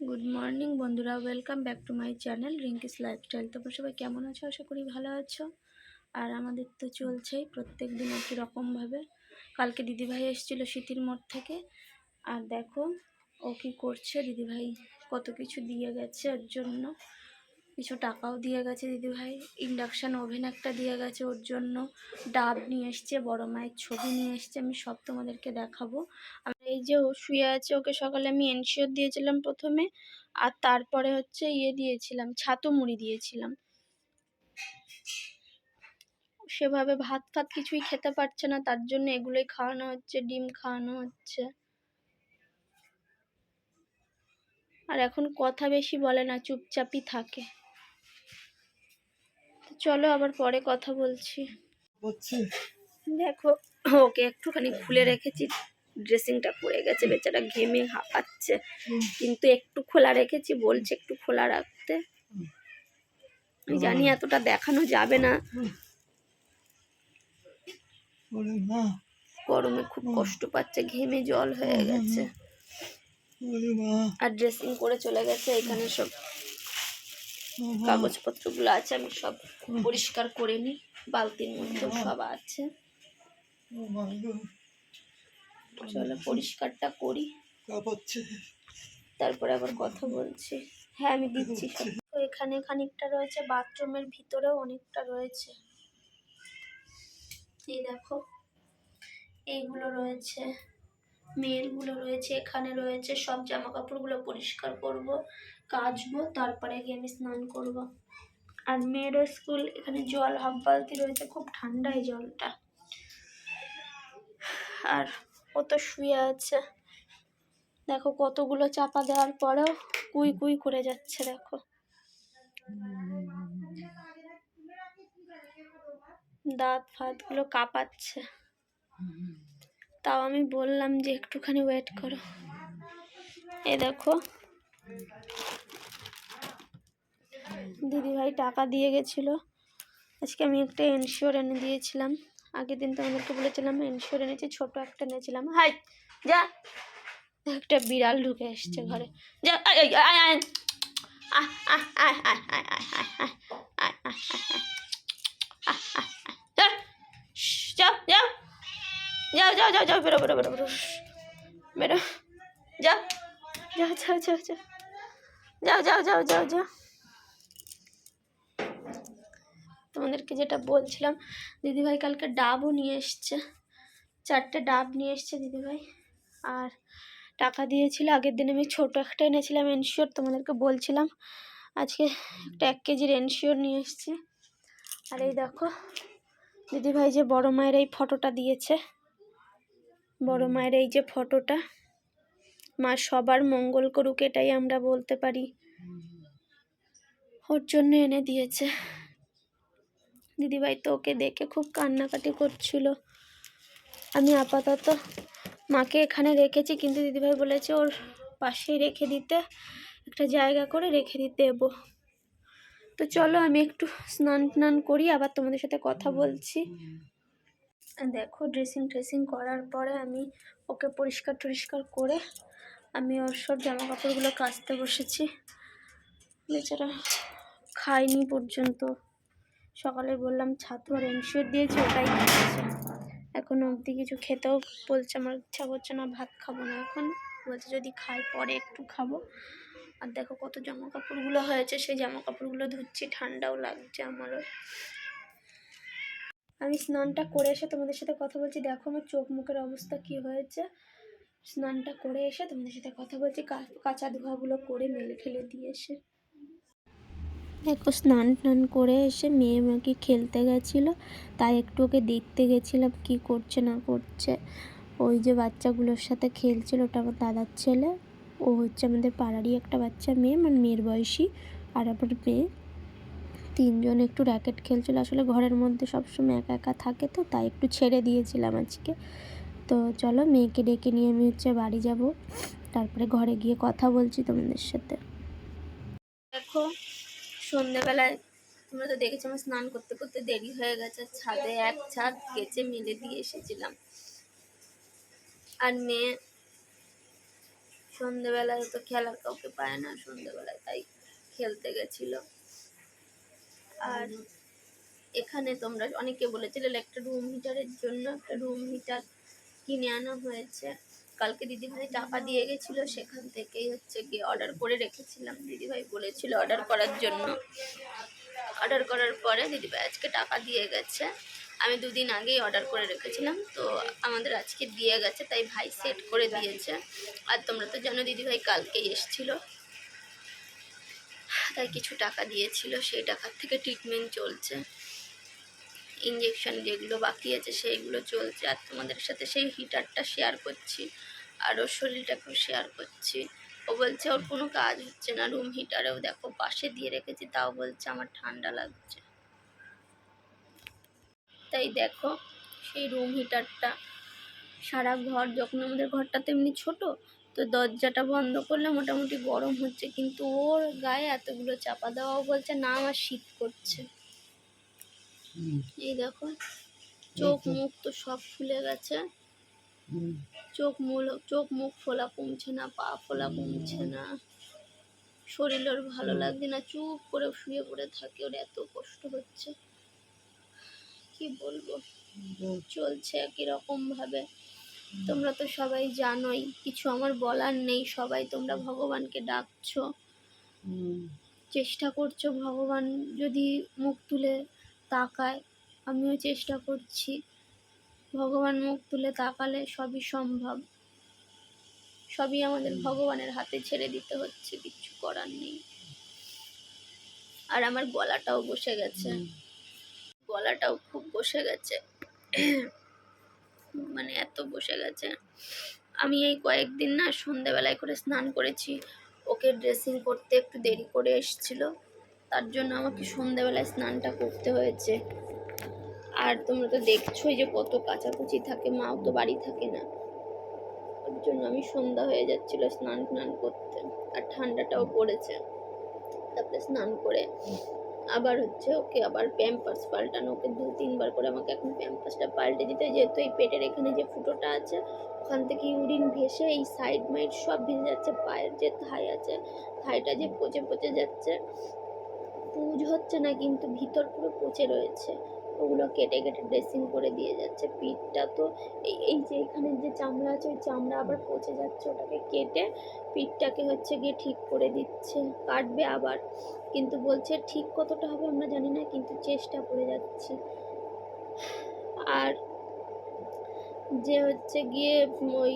Good morning বন্ধুরা। Welcome back to my channel Rinki's lifestyle তোমরা সবাই কেমন আছো? আশা করি ভালো আছো। আর আমাদের তো চলছেই প্রত্যেক দিন একই রকমভাবে কালকে দিদিভাই এসেছিল শীতির মোড় থেকে। আর দেখো, ও কি করছে? দিদিভাই কত কিছু দিয়ে গেছে ওর জন্য। কিছু টাকাও দিয়ে গেছে দিদিভাই। ইন্ডাকশান ওভেন একটা দিয়ে গেছে ওর জন্য। ডাব নিয়ে এসছে, বড় মায়ের ছবি নিয়ে এসছে। আমি সব তোমাদেরকে দেখাবো। আর এই যে ও শুয়ে আছে, ওকে সকালে আমি এনশিওর দিয়েছিলাম প্রথমে। আর তারপরে হচ্ছে ইয়ে দিয়েছিলাম, ছাতু মুড়ি দিয়েছিলাম। সেভাবে ভাত ফাত কিছুই খেতে পারছে না, তার জন্য এগুলোই খাওয়ানো হচ্ছে, ডিম খাওয়ানো হচ্ছে। আর এখন কথা বেশি বলে না, চুপচাপই থাকে। চলো আবার পরে কথা বলছি। দেখো ওকে একটুখানি খুলে রেখেছি ড্রেসিংটা পড়ে গেছে বেচারা ঘেমে হাঁপাচ্ছে। কিন্তু একটু খোলা রেখেছি বলছে একটু খোলা রাখতে। আমি জানি এতটা দেখানো যাবে না। গরমে খুব কষ্ট পাচ্ছে ঘেমে জল হয়ে গেছে। আর ড্রেসিং করে চলে গেছে এখানে সব কাগজপত্রগুলো আছে আমি সব পরিষ্কার করে নিই বালতির মধ্যে সব আছে। চলো পরিষ্কারটা করি। তারপরে আবার কথা বলছি। হ্যাঁ আমি দিচ্ছি তো এখানে খানিকটা রয়েছে বাথরুমের ভিতরেও অনেকটা রয়েছে। এই দেখো এইগুলো রয়েছে মেয়েরগুলো রয়েছে এখানে রয়েছে সব জামা কাপড়গুলো পরিষ্কার করব। কাচবো, তারপরে গিয়ে আমি স্নান করব। আর মেয়েরও স্কুল, এখানে জল হাফ বালতি রয়েছে, খুব ঠান্ডা এই জলটা। আর ও তো শুয়ে আছে। দেখো কতগুলো চাপা দেওয়ার পরেও কুই কুই করে যাচ্ছে, দেখো। দাঁত ফাতগুলো কাঁপাচ্ছে। তাও আমি বললাম যে একটুখানি ওয়েট করো। এ দেখো দিদিভাই টাকা দিয়ে গেছিল আজকে আমি একটা এনশিওর এনে দিয়েছিলাম আগের দিন তো আমাদেরকে বলেছিলাম এনশিওর এনেছি ছোটো একটা এনেছিলাম হাই যা একটা বিড়াল ঢুকে এসছে ঘরে যা যাও যাও যাও যাও যাও যাও বেরো বেরো বেরো বেরো বেরো যাও যাও যাও যাও যাও যাও যাও যাও যাও যাও তোমাদেরকে যেটা বলছিলাম, দিদিভাই কালকে ডাবও নিয়ে এসছে। চারটে ডাব নিয়ে এসছে দিদিভাই। আর টাকা দিয়েছিল, আগের দিন আমি ছোটো একটা এনেছিলাম এনশিওর তোমাদেরকে বলছিলাম। আজকে একটা এক কেজির এনশিওর নিয়ে এসেছি। আর এই দেখো, দিদিভাই যে বড় মায়ের এই ফটোটা দিয়েছে। বড় মায়ের এই যে ফটোটা, মা সবার মঙ্গল করুক, এটাই আমরা বলতে পারি। ওর জন্য এনে দিয়েছে। দিদিভাই তো ওকে দেখে খুব কান্নাকাটি করছিল। আমি আপাতত মাকে এখানে রেখেছি, কিন্তু দিদিভাই বলেছে ওর পাশেই রেখে দিতে, একটা জায়গা করে রেখে দিতে দেবো তো চলো আমি একটু স্নান টান করি, আবার তোমাদের সাথে কথা বলছি। দেখো ড্রেসিং ট্রেসিং করার পরে আমি ওকে পরিষ্কার টরিষ্কার করে আমি ওর সব জামা কাপড়গুলো কাচতে বসেছি। বেচারা খাইনি পর্যন্ত। সকালে বললাম, ছাতু আর এনশিওর দিয়েছি, ওটাই খেয়েছে এখন অবধি কিছু খেতেও বলছে, আমার ইচ্ছা করছে না, ভাত খাব না। এখন বলছে, যদি খাই, পরে একটু খাব। আর দেখো কত জামা কাপড়গুলো হয়েছে, সেই জামা কাপড়গুলো ধুচ্ছি, ঠান্ডাও লাগছে আমারও। আমি স্নানটা করে এসে তোমাদের সাথে কথা বলছি, দেখো আমার চোখ মুখের অবস্থা কি হয়েছে। স্নানটা করে এসে তোমাদের সাথে কথা বলছি কাঁচা ধোয়াগুলো করে মেলে ফেলে দিয়ে এসে। দেখো, স্নান টান করে এসে মেয়ে মাকে খেলতে গেছিল, তাই একটু ওকে দেখতে গেছিলাম কি করছে না করছে। ওই যে বাচ্চাগুলোর সাথে খেলছিল, ওটা আমার দাদার ছেলে। ও হচ্ছে আমাদের পাড়ারই একটা বাচ্চা মেয়ে মানে মেয়ের বয়সী, আর আবার মেয়ে। তিনজন একটু র্যাকেট খেলছিল, আসলে ঘরের মধ্যে সবসময় একা একা থাকে তো, তাই একটু ছেড়ে দিয়েছিলাম আজকে। তো চলো, মেয়েকে ডেকে নিয়ে আমি হচ্ছে বাড়ি যাব। তারপরে ঘরে গিয়ে কথা বলছি তোমাদের সাথে। দেখো সন্ধেবেলায় তোমরা তো দেখেছ আমার স্নান করতে করতে দেরি হয়ে গেছে ছাদে এক ছাদ কেচে মেলে দিয়ে এসেছিলাম। আর মেয়ে সন্ধেবেলায় তো খেলার কাউকে পায় না সন্ধেবেলায় তাই খেলতে গেছিল। আর এখানে তোমরা অনেকে বলেছিলে একটা রুম হিটারের জন্য একটা রুম হিটার কিনে আনা হয়েছে। কালকে দিদিভাই টাকা দিয়ে গেছিল, সেখান থেকেই হচ্ছে গিয়ে অর্ডার করে রেখেছিলাম। দিদিভাই বলেছিল অর্ডার করার জন্য। অর্ডার করার পরে দিদিভাই আজকে টাকা দিয়ে গেছে। আমি দুদিন আগেই অর্ডার করে রেখেছিলাম, তো আমাদের আজকে দিয়ে গেছে, তাই ভাই সেট করে দিয়েছে। আর তোমরা তো জানো দিদিভাই কালকেই এসেছিল। তাই কিছু টাকা দিয়েছিল, সেই টাকার থেকে ট্রিটমেন্ট চলছে। ইঞ্জেকশন যেগুলো বাকি আছে সেইগুলো চলছে। আর তোমাদের সাথে সেই হিটারটা শেয়ার করছি। আর ওর শরীরটাকেও শেয়ার করছি। ও বলছে, ওর কোনো কাজ হচ্ছে না রুম হিটারেও দেখো, পাশে দিয়ে রেখেছি, তাও বলছে আমার ঠান্ডা লাগছে। তাই দেখো, সেই রুম হিটারটা সারা ঘর, যখন আমাদের ঘরটা তো এমনি ছোট, তো দরজাটা বন্ধ করলে মোটামুটি গরম হচ্ছে। কিন্তু ওর গায়ে এতগুলো চাপা দেওয়াও বলছে, না, আমার শীত করছে। এই দেখো চোখ। মুখ তো সব ফুলে গেছে। চোখ মুখ চোখ মুখ ফোলা কমছে না পা ফোলা কমছে না। শরীর ওর ভালো লাগছে না চুপ করে শুয়ে পড়ে থাকে ওর এত কষ্ট হচ্ছে। কি বলব? চলছে একই রকম ভাবে। তোমরা তো সবাই জানোই কিছু আমার বলার নেই সবাই তোমরা ভগবানকে ডাকছো। চেষ্টা করছ ভগবান যদি মুখ তুলে তাকায়। আমিও চেষ্টা করছি। ভগবান মুখ তুলে তাকালে সবই সম্ভব। সবই আমাদের ভগবানের হাতে ছেড়ে দিতে হচ্ছে কিচ্ছু করার নেই। আর আমার গলাটাও বসে গেছে। গলাটাও খুব বসে গেছে। মানে এত বসে গেছে। আমি এই কয়েকদিন না সন্ধেবেলায় করে স্নান করেছি। ওকে ড্রেসিং করতে একটু দেরি করে এসছিল। তার জন্য আমাকে সন্ধেবেলায় স্নানটা করতে হয়েছে। আর তোমরা তো দেখছোই যে কত কাচাকুচি থাকে, মাও তো বাড়ি থাকে না। ওর জন্য আমি সন্ধ্যা হয়ে যাচ্ছিল স্নান টান করতে, আর ঠান্ডাটাও পড়েছে। তারপরে স্নান করে আবার হচ্ছে ওকে আবার প্যাম্পাস পাল্টানো, ওকে দু, তিনবার করে আমাকে এখন প্যাম্পাসটা পাল্টে দিতে যেহেতু এই পেটের এখানে যে ফুটোটা আছে, ওখান থেকে ইউরিন ভেসে এই সাইড মাইড সব ভেসে যাচ্ছে, পায়ের যে থাই আছে থাইটা যে পচে পচে যাচ্ছে পুজ হচ্ছে না, কিন্তু ভিতর পুরো পচে রয়েছে। ওগুলো কেটে কেটে ড্রেসিং করে দিয়ে যাচ্ছে। পিঠটা তো এই যে এখানে যে চামড়া আছে, ওই চামড়া আবার পচে যাচ্ছে ওটাকে কেটে। পিঠটাকে হচ্ছে গিয়ে ঠিক করে দিচ্ছে, কাটবে আবার। কিন্তু বলছে ঠিক কতটা হবে আমরা জানি না, কিন্তু চেষ্টা করে যাচ্ছি। আর যে হচ্ছে গিয়ে ওই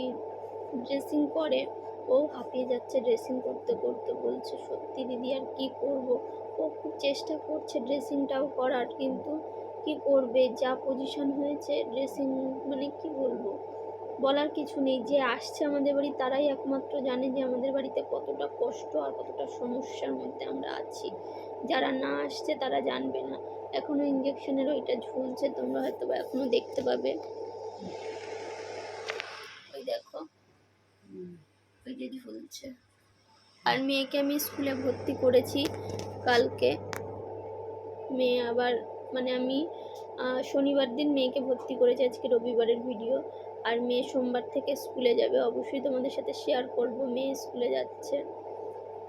ড্রেসিং করে ও হাঁপিয়ে যাচ্ছে ড্রেসিং করতে করতে বলছে, সত্যি দিদি, আর কি করব? ও খুব চেষ্টা করছে ড্রেসিংটাও করার, কিন্তু কি করবে? যা পজিশন হয়েছে ড্রেসিং মানে কি বলব? বলার কিছু নেই। যে আসছে আমাদের বাড়ি, তারাই একমাত্র জানে যে আমাদের বাড়িতে কতটা কষ্ট আর কতটা সমস্যার মধ্যে আমরা আছি। যারা না আসছে, তারা জানবে না। এখনও ইঞ্জেকশনের ওইটা ঝুলছে, তোমরা হয়তো বা এখনও দেখতে পাবে। ওই দেখো। ওই ঝুলছে আর মেয়েকে আমি স্কুলে ভর্তি করেছি কালকে। মেয়ে আবার মানে আমি শনিবার দিন মেয়েকে ভর্তি করেছি, আজকে রবিবারের ভিডিও আর মেয়ে সোমবার থেকে স্কুলে যাবে। অবশ্যই তোমাদের সাথে শেয়ার করব। মেয়ে স্কুলে যাচ্ছে।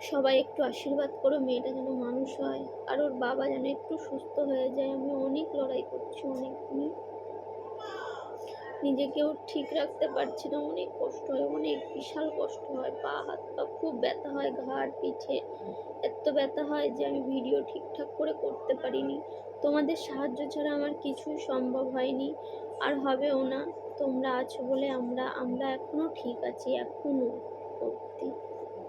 সবাই একটু আশীর্বাদ করো, মেয়েটা যেন মানুষ হয়। আর ওর বাবা যেন একটু সুস্থ হয়ে যায়। আমি অনেক লড়াই করছি, অনেক। নিজেকেও ঠিক রাখতে পারছি না। অনেক কষ্ট হয়, অনেক বিশাল কষ্ট হয়। পা, হাত পা খুব ব্যথা হয়, ঘাড়, পিঠে। এত ব্যথা হয় যে আমি ভিডিও ঠিকঠাক করে করতে পারিনি। তোমাদের সাহায্য ছাড়া আমার কিছুই সম্ভব হয়নি। আর হবেও না। তোমরা আছো বলে আমরা আমরা এখনও ঠিক আছি এখনও সত্যি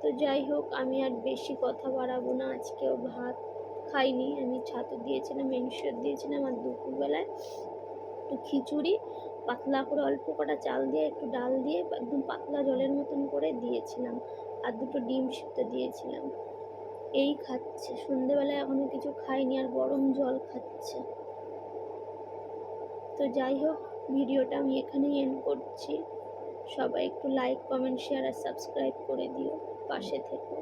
তো যাই হোক, আমি আর বেশি কথা বাড়াবো না। আজকেও ভাত খাইনি। আমি ছাতু দিয়েছিলাম মেনশর দিয়েছিলাম আর দুপুরবেলায় একটু খিচুড়ি। পাতলা করে অল্প কটা চাল দিয়ে একটু ডাল দিয়ে একদম পাতলা জলের মতন করে দিয়েছিলাম আর দুটো ডিম সিদ্ধ দিয়েছিলাম। এই খাচ্ছে। সন্ধেবেলায় এখনও কিছু খাইনি আর গরম জল খাচ্ছে। তো যাই হোক, ভিডিওটা আমি এখানেই এন্ড করছি। সবাই একটু লাইক কমেন্ট শেয়ার আর সাবস্ক্রাইব করে দিও। পাশে থেকো।